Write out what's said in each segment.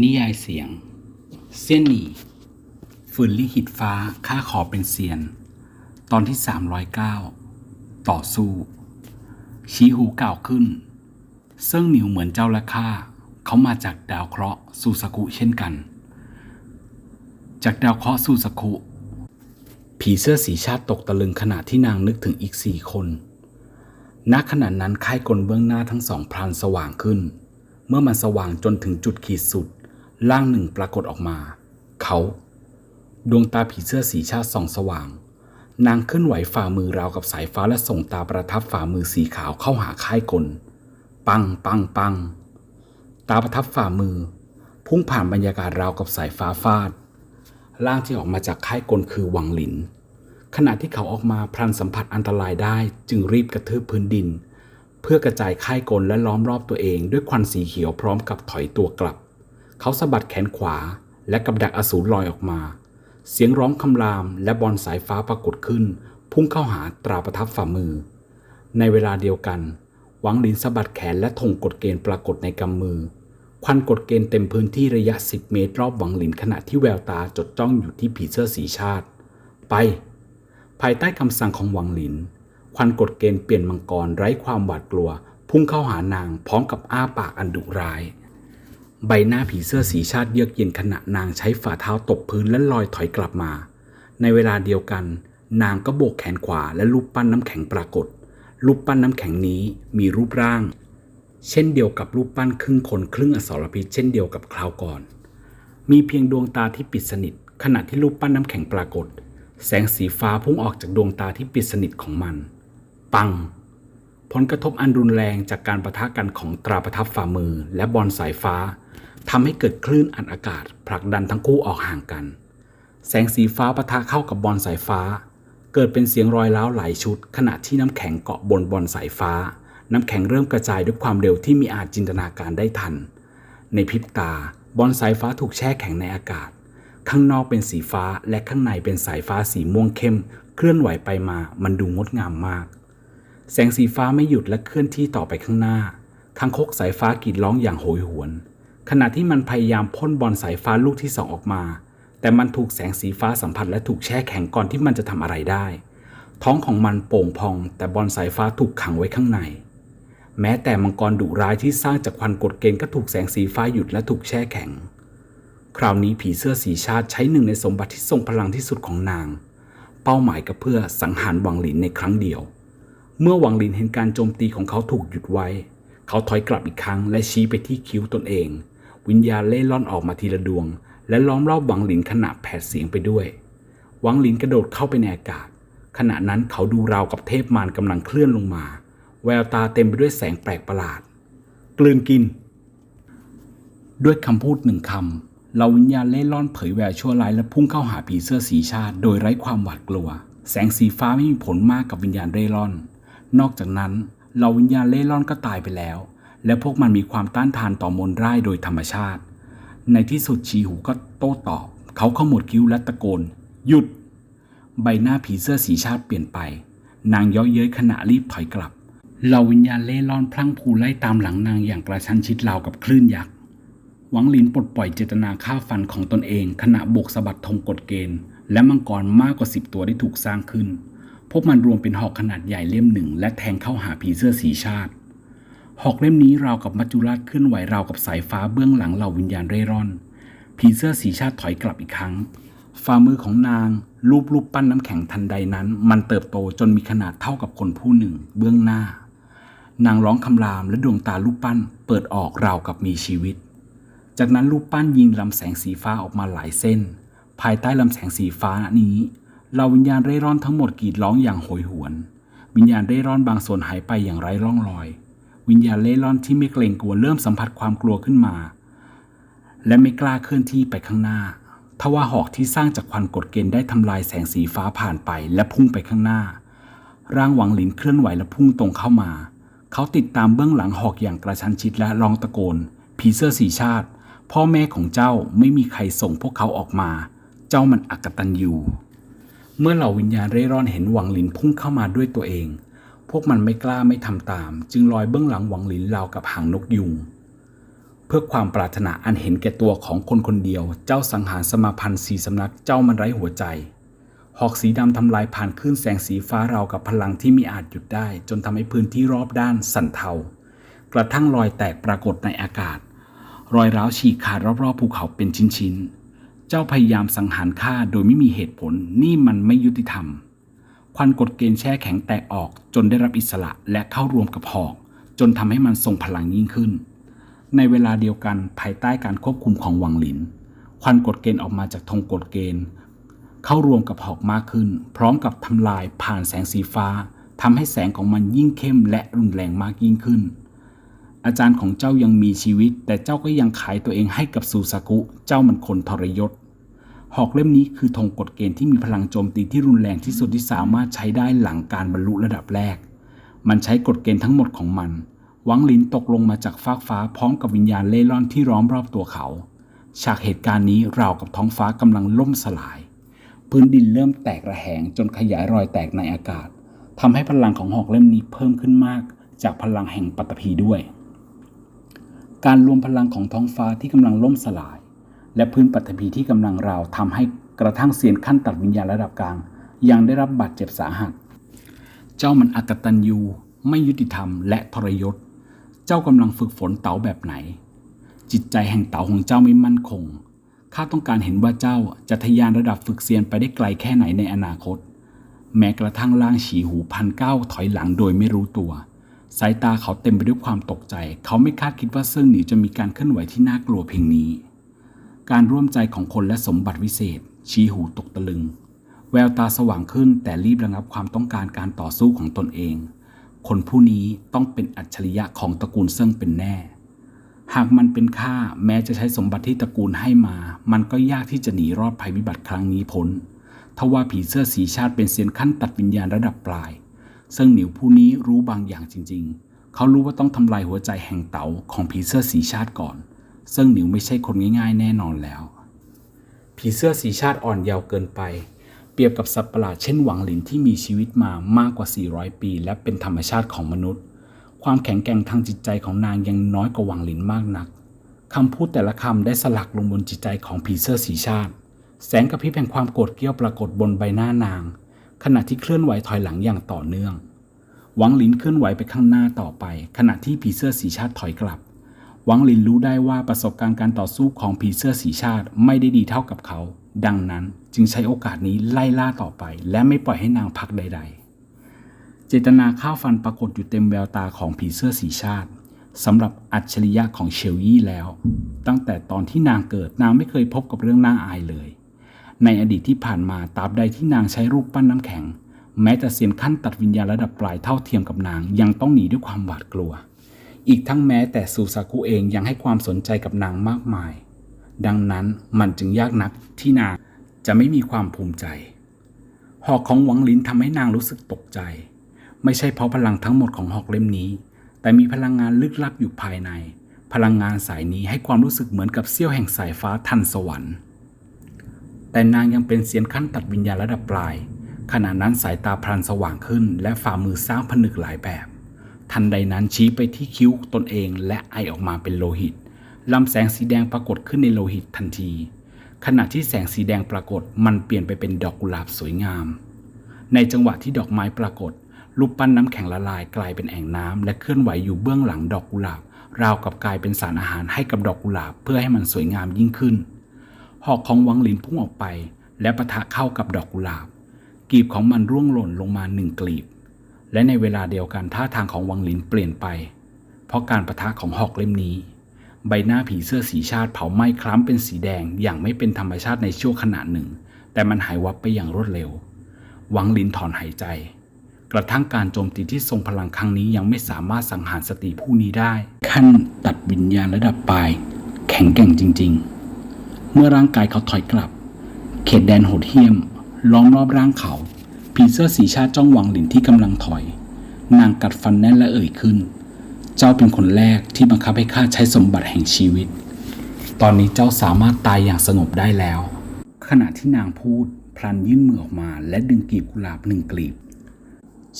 นิยายเสียง เสี้ยนหนีฝืนลิขิตฟ้าข้าขอเป็นเซียน ตอนที่ 309 ต่อสู้ ชี้หูกล่าวขึ้น เซิ่งหนิวเหมือนเจ้าและข้าเขามาจากดาวเคราะห์ซูสกุเช่นกัน จากดาวเคราะห์ซูสกุผีเสื้อสีชาติตกตะลึงขณะที่นางนึกถึงอีกสี่คนณขณะนั้นค่ายกลเบื้องหน้าทั้งสองพลานสว่างขึ้น เมื่อมันสว่างจนถึงจุดขีดสุด ร่างหนึ่งปรากฏออกมา เขา ดวงตาผีเสื้อสีชาติส่องสว่าง นางเคลื่อนไหวฝ่ามือราวกับสายฟ้าและส่งตาประทับฝ่ามือสีขาวเข้าหาค่ายกล ปังปังปัง ตาประทับฝ่ามือ พุ่งผ่านบรรยากาศราวกับสายฟ้าฟาด ร่างที่ออกมาจากค่ายกลคือวังหลิน ขณะที่เขาออกมาพลันสัมผัสอันตรายได้จึงรีบกระทืบพื้นดิน เพื่อกระจายค่ายกลและล้อมรอบตัวเองด้วยควันสีเขียวพร้อมกับถอยตัวกลับ เขาสะบัดแขนขวาและกับดักอสูรลอยออกมา เสียงร้องคำรามและบอลสายฟ้าปรากฏขึ้น พุ่งเข้าหาตราประทับฝ่ามือ ในเวลาเดียวกัน หวังหลินสะบัดแขนและธงกฎเกณฑ์ปรากฏในกำมือ ควันกฎเกณฑ์เต็มพื้นที่ระยะ 10 เมตรรอบหวังหลินขณะที่แววตาจดจ้องอยู่ที่ผีเสื้อสีชาติ ไป ภายใต้คำสั่งของหวังหลิน ควันกฎเกณฑ์เปลี่ยนมังกรไร้ความหวาดกลัว พุ่งเข้าหานางพร้อมกับอ้าปากอันดุร้าย ใบหน้าผีเสื้อสีชาติเยือกเย็นขณะนางใช้ฝ่าเท้าตบพื้นและลอยถอยกลับมา ในเวลาเดียวกัน นางก็โบกแขนขวาและรูปปั้นน้ำแข็งปรากฏ รูปปั้นน้ำแข็งนี้มีรูปร่าง เช่นเดียวกับรูปปั้นครึ่งคนครึ่งอสรพิษเช่นเดียวกับคราวก่อน มีเพียงดวงตาที่ปิดสนิท ขณะที่รูปปั้นน้ำแข็งปรากฏ แสงสีฟ้าพุ่งออกจากดวงตาที่ปิดสนิทของมัน ปัง ผลกระทบอันรุนแรงจากการประทะกันของตราประทับฝ่ามือและบอลสายฟ้าทำให้เกิดคลื่นอันอากาศ ผลักดันทั้งคู่ออกห่างกัน แสงสีฟ้าปะทะเข้ากับบอลสายฟ้า เกิดเป็นเสียงรอยร้าวหลายชุด ขณะที่น้ำแข็งเกาะบนบอลสายฟ้า น้ำแข็งเริ่มกระจายด้วยความเร็วที่มีอาจจินตนาการได้ทัน ในพริบตา บอลสายฟ้าถูกแช่แข็งในอากาศ ข้างนอกเป็นสีฟ้าและข้างในเป็นสายฟ้าสีม่วงเข้ม เคลื่อนไหวไปมามันดูงดงามมาก แสงสีฟ้าไม่หยุดและเคลื่อนที่ต่อไปข้างหน้าคางคกสายฟ้ากรีดร้องอย่างโหยหวน ขณะที่มันพยายามพ่นบอลสายฟ้าลูกที่สองออกมา แต่มันถูกแสงสีฟ้าสัมผัสและถูกแช่แข็งก่อนที่มันจะทำอะไรได้ ท้องของมันโป่งพอง แต่บอลสายฟ้าถูกขังไว้ข้างใน แม้แต่มังกรดุร้ายที่สร้างจากควันกดเกณฑ์ก็ถูกแสงสีฟ้าหยุดและถูกแช่แข็ง คราวนี้ผีเสื้อสีชาติใช้หนึ่งในสมบัติที่ทรงพลังที่สุดของนาง เป้าหมายก็เพื่อสังหารวังหลินในครั้งเดียว เมื่อหวังลินเห็นการโจมตีของเขาถูกหยุดไว้ เขาถอยกลับอีกครั้งและชี้ไปที่คิ้วตนเอง วิญญาณเล่ล่อนออกมาทีละดวง และล้อมรอบหวังลินขณะแผดเสียงไปด้วย หวังลินกระโดดเข้าไปในอากาศ ขณะนั้นเขาดูราวกับเทพมารกำลังเคลื่อนลงมา แววตาเต็มไปด้วยแสงแปลกประหลาด กลืนกิน ด้วยคำพูดหนึ่งคำเราวิญญาณเล่ล่อนเผยแววชั่วร้ายและพุ่งเข้าหาผีเสื้อสีชาติ โดยไร้ความหวาดกลัว แสงสีฟ้าไม่มีผลมากกับวิญญาณเร่ร่อน นอกจากนั้นเหล่าวิญญาณเล่ร่อนก็ตายไปแล้ว และพวกมันมีความต้านทานต่อมนต์ร้ายโดยธรรมชาติ ในที่สุดชีหูก็โต้ตอบ เขาขมวดคิ้วและตะโกน หยุด ใบหน้าผีเสื้อสีชาติเปลี่ยนไป นางย้อเย้ยขณะรีบถอยกลับเหล่าวิญญาณเล่ร่อนพลั้งพูไล่ตามหลังนางอย่างกระชั้นชิดราวกับคลื่นยักษ์หวังลินปลดปล่อยเจตนาฆ่าฟันของตนเอง ขณะบกสะบัดธงกฎเกณฑ์ และมังกรมากกว่าสิบตัวได้ถูกสร้างขึ้น พวกมันรวมเป็นหอกขนาดใหญ่เล่มหนึ่ง และแทงเข้าหาผีเสื้อสีชาติ หอกเล่มนี้ราวกับมัจจุราชเคลื่อนไหวราวกับสายฟ้าเบื้องหลังเหล่าวิญญาณเร่ร่อน ผีเสื้อสีชาติถอยกลับอีกครั้ง ฝ่ามือของนางรูปรูปปั้นน้ำแข็งทันใดนั้น มันเติบโตจนมีขนาดเท่ากับคนผู้หนึ่ง เบื้องหน้า นางร้องคำรามและดวงตารูปปั้น เปิดออกราวกับมีชีวิต จากนั้นรูปปั้นยิงลำแสงสีฟ้าออกมาหลายเส้น ภายใต้ลำแสงสีฟ้านี้ เหล่าวิญญาณเร่ร่อนทั้งหมดกรีดร้องอย่างโหยหวน วิญญาณเร่ร่อนบางส่วนหายไปอย่างไร้ร่องรอย วิญญาณเร่ร่อนที่ไม่เกรงกลัวเริ่มสัมผัสความกลัวขึ้นมา และไม่กล้าเคลื่อนที่ไปข้างหน้าทว่าหอกที่สร้างจากควันกดเกณฑ์ได้ทำลายแสงสีฟ้าผ่านไปและพุ่งไปข้างหน้า ร่างหวังหลินเคลื่อนไหวและพุ่งตรงเข้ามา เขาติดตามเบื้องหลังหอกอย่างกระชั้นชิดและร้องตะโกน ผีเสื้อสีชาติ พ่อแม่ของเจ้าไม่มีใครส่งพวกเขาออกมา เจ้ามันอักตันยู เมื่อเหล่าวิญญาณเร่ร่อนเห็นหวังหลินพุ่งเข้ามาด้วยตัวเอง พวกมันไม่กล้าไม่ทำตาม จึงลอยเบื้องหลังหวังหลินราวกับหางนกยุงพพื่อความปรารถนาอันเห็นแก่ตัวของคนคนเดียว เจ้าสังหารสมาพันธ์สีสำนักเจ้ามันไร้หัวใจหอกสีดำทำลายผ่านคลื่นแสงสีฟ้าราวกับพลังที่มีอาจหยุดได้ จนทำให้พื้นที่รอบด้านสั่นเทากระทั่งรอยแตกปรากฏในอากาศ รอยร้าวฉีกขาดรอบๆภูเขาเป็นชิ้นๆ เจ้าพยายามสังหารข้าโดยไม่มีเหตุผลนี่มันไม่ยุติธรรม ควันกฎเกณฑ์แช่แข็งแตกออกจนได้รับอิสระและเข้ารวมกับหอก จนทำให้มันทรงพลังยิ่งขึ้น ในเวลาเดียวกันภายใต้การควบคุมของวังหลิน ควันกฎเกณฑ์ออกมาจากธงกฎเกณฑ์ เข้ารวมกับหอกมากขึ้น พร้อมกับทำลายผ่านแสงสีฟ้าทำให้แสงของมันยิ่งเข้มและรุนแรงมากยิ่งขึ้น อาจารย์ของเจ้ายังมีชีวิต แต่เจ้าก็ยังขายตัวเองให้กับซูซากุ เจ้ามันคนทรยศ หอกเล่มนี้คือธงกฎเกณฑ์ที่มีพลังโจมตีที่รุนแรงที่สุดที่สามารถใช้ได้หลังการบรรลุระดับแรก มันใช้กฎเกณฑ์ทั้งหมดของมันหวังลินตกลงมาจากฟากฟ้าพร้อมกับวิญญาณเล่ร่อนที่ล้อมรอบตัวเขา ฉากเหตุการณ์นี้ราวกับท้องฟ้ากำลังล่มสลาย พื้นดินเริ่มแตกระแหงจนขยายรอยแตกในอากาศทำให้พลังของหอกเล่มนี้เพิ่มขึ้นมาก จากพลังแห่งปัตตภีด้วย การรวมพลังของท้องฟ้าที่กำลังล่มสลาย และพื้นปัตภีที่กำลังราวทำให้กระทั่งเสียนขั้นตัดวิญญาณระดับกลาง ยังได้รับบาดเจ็บสาหัส เจ้ามันอักตัญญูไม่ยุติธรรมและทรยศ เจ้ากำลังฝึกฝนเต๋าแบบไหน จิตใจแห่งเต๋าของเจ้าไม่มั่นคงข้าต้องการเห็นว่าเจ้าจะทะยานระดับฝึกเซียนไปได้ไกลแค่ไหนในอนาคต แม้กระทั่งล่างฉีหูพันเก้าถอยหลังโดยไม่รู้ตัว สายตาเขาเต็มไปด้วยความตกใจ เขาไม่คาดคิดว่าเซิ่งหนีจะมีการเคลื่อนไหวที่น่ากลัวเพียงนี้ การร่วมใจของคนและสมบัติวิเศษ ชี้หูตกตะลึง แววตาสว่างขึ้นแต่รีบระงับความต้องการการต่อสู้ของตนเอง คนผู้นี้ต้องเป็นอัจฉริยะของตระกูลเซิ่งเป็นแน่ หากมันเป็นข้าแม้จะใช้สมบัติที่ตระกูลให้มา มันก็ยากที่จะหนีรอดภัยวิบัติครั้งนี้พ้นทว่าผีเสื้อสีชาติเป็นเซียนขั้นตัดวิญญาณระดับปลายซึ่งหนิวผู้นี้รู้บางอย่างจริง ๆ เขารู้ว่าต้องทำลายหัวใจแห่งเต๋าของผีเสื้อสีชาติก่อน ซึ่งหนิวไม่ใช่คนง่ายๆ แน่นอนแล้ว ผีเสื้อสีชาติอ่อนเยาว์เกินไป เปรียบกับสัตว์ประหลาดเช่นหวังหลินที่มีชีวิตมามากกว่า 400 ปี และเป็นธรรมชาติของมนุษย์ ความแข็งแกร่งทางจิตใจของนางยังน้อยกว่าหวังหลินมากนักคำพูดแต่ละคำได้สลักลงบนจิตใจของผีเสื้อสีชาติ แสงกระพริบแห่งความโกรธเกรี้ยวปรากฏบนใบหน้านาง ขณะที่เคลื่อนไหวถอยหลังอย่างต่อเนื่องหวังหลินเคลื่อนไหวไปข้างหน้าต่อไป ขณะที่ผีเสื้อสีชาติถอยกลับ หวังลินรู้ได้ว่าประสบการณ์การต่อสู้ของผีเสื้อสีชาติไม่ได้ดีเท่ากับเขา ดังนั้นจึงใช้โอกาสนี้ไล่ล่าต่อไป และไม่ปล่อยให้นางพักใด ๆ เจตนาข้าวฟันปรากฏอยู่เต็มแววตาของผีเสื้อสีชาติสำหรับอัจฉริยะของเชลยี่แล้ว ตั้งแต่ตอนที่นางเกิดนางไม่เคยพบกับเรื่องน่าอายเลย ในอดีตที่ผ่านมาตราบใดที่นางใช้รูปปั้นน้ำแข็ง แม้แต่เซียนขั้นตัดวิญญาณระดับปลายเท่าเทียมกับนางยังต้องหนีด้วยความหวาดกลัว อีกทั้งแม้แต่ซูซากุเองยังให้ความสนใจกับนางมากมาย ดังนั้นมันจึงยากนักที่นางจะไม่มีความภูมิใจ หอกของหวังลินทำให้นางรู้สึกตกใจ ไม่ใช่เพราะพลังทั้งหมดของหอกเล่มนี้ แต่มีพลังงานลึกลับอยู่ภายใน พลังงานสายนี้ให้ความรู้สึกเหมือนกับเสี้ยวแห่งสายฟ้าทันสวรรค์ แต่นางยังเป็นเซียนขั้นตัดวิญญาณระดับปลายขณะนั้นสายตาพลันสว่างขึ้น และฝ่ามือสร้างผนึกหลายแบบ ทันใดนั้นชี้ไปที่คิ้วตนเองและไอออกมาเป็นโลหิตลำแสงสีแดงปรากฏขึ้นในโลหิตทันที ขณะที่แสงสีแดงปรากฏมันเปลี่ยนไปเป็นดอกกุหลาบสวยงาม ในจังหวะที่ดอกไม้ปรากฏรูปปั้นน้ำแข็งละลายกลายเป็นแอ่งน้ำและเคลื่อนไหวอยู่เบื้องหลังดอกกุหลาบ ราวกับกลายเป็นสารอาหารให้กับดอกกุหลาบเพื่อให้มันสวยงามยิ่งขึ้น หอกของวังหลินพุ่งออกไป และปะทะเข้ากับดอกกุหลาบกลีบของมันร่วงหล่นลงมาหนึ่งกลีบ และในเวลาเดียวกันท่าทางของวังหลินเปลี่ยนไป เพราะการประทะของหอกเล่มนี้ ใบหน้าผีเสื้อสีชาติเผาไหม้คล้ำเป็นสีแดงอย่างไม่เป็นธรรมชาติในชั่วขณะหนึ่ง แต่มันหายวับไปอย่างรวดเร็ว วังหลินถอนหายใจ กระทั่งการโจมตีที่ทรงพลังครั้งนี้ยังไม่สามารถสังหารสตรีผู้นี้ได้ ขั้นตัดวิญญาณระดับปลาย แข็งแกร่งจริง ๆ เมื่อร่างกายเขาถอยกลับ เขตแดนโหดเหี้ยมล้อมรอบร่างเขา ผีเสื้อสีชาติจ้องหวังหลินที่กำลังถอย นางกัดฟันแน่นและเอ่ยขึ้น เจ้าเป็นคนแรกที่บังคับให้ข้าใช้สมบัติแห่งชีวิต ตอนนี้เจ้าสามารถตายอย่างสงบได้แล้ว ขณะที่นางพูด พลันยื่นมือออกมา และดึงกลีบกุหลาบหนึ่งกลีบ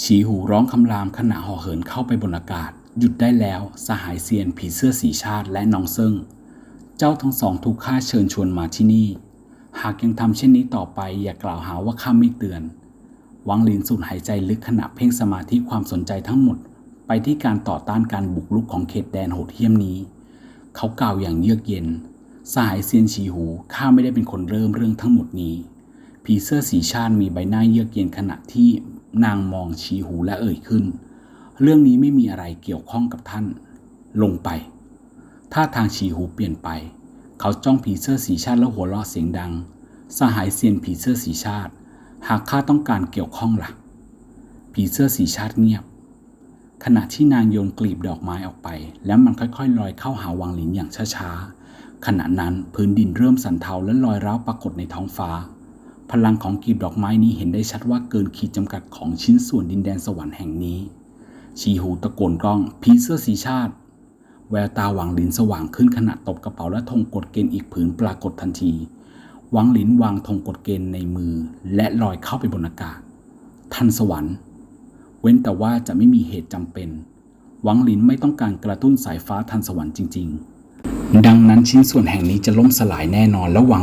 ฉีหูร้องคำรามขณะห่อเหินเข้าไปบนอากาศ หยุดได้แล้ว สหายเซียนผีเสื้อสีชาติและน้องเซิงเจ้าทั้งสองถูกข้าเชิญชวนมาที่นี่ หากยังทำเช่นนี้ต่อไปอย่ากล่าวหาว่าข้าไม่เตือน วังลินสูดหายใจลึกขณะเพ่งสมาธิความสนใจทั้งหมด ไปที่การต่อต้านการบุกรุกของเขตแดนโหดเหี้ยมนี้ เขากล่าวอย่างเยือกเย็น สหายเซียนฉีหูข้าไม่ได้เป็นคนเริ่มเรื่องทั้งหมดนี้ ผีเสื้อสีชาติมีใบหน้าเยือกเย็นขณะที่นางมองฉีหูและเอ่ยขึ้น เรื่องนี้ไม่มีอะไรเกี่ยวข้องกับท่าน ลงไปท่าทางฉีหูเปลี่ยนไป เขาจ้องผีเสื้อสีชาติแล้วหัวเราะเสียงดัง สหายเซียนผีเสื้อสีชาติ หากข้าต้องการเกี่ยวข้องล่ะ ผีเสื้อสีชาติเงียบ ขณะที่นางโยนกลีบดอกไม้ออกไป แล้วมันค่อยๆ ลอยเข้าหาวังหลินอย่างช้าๆ ขณะนั้นพื้นดินเริ่มสั่นเทาและลอยร้าวปรากฏในท้องฟ้า พลังของกลีบดอกไม้นี้เห็นได้ชัดว่าเกินขีดจำกัดของชิ้นส่วนดินแดนสวรรค์แห่งนี้ ชีหูตะโกนก้อง ผีเสื้อสีชาติ แววตาหวังหลินสว่างขึ้นขณะตบกระเป๋าและธงกฎเกณฑ์อีกผืนปรากฏทันที หวังหลินวางธงกฎเกณฑ์ในมือ และลอยเข้าไปบนอากาศ ทันสวรรค์ เว้นแต่ว่าจะไม่มีเหตุจำเป็น หวังหลินไม่ต้องการกระตุ้นสายฟ้าทันสวรรค์จริง ๆ ดังนั้นชิ้นส่วนแห่งนี้จะล่มสลายแน่นอนและหวัง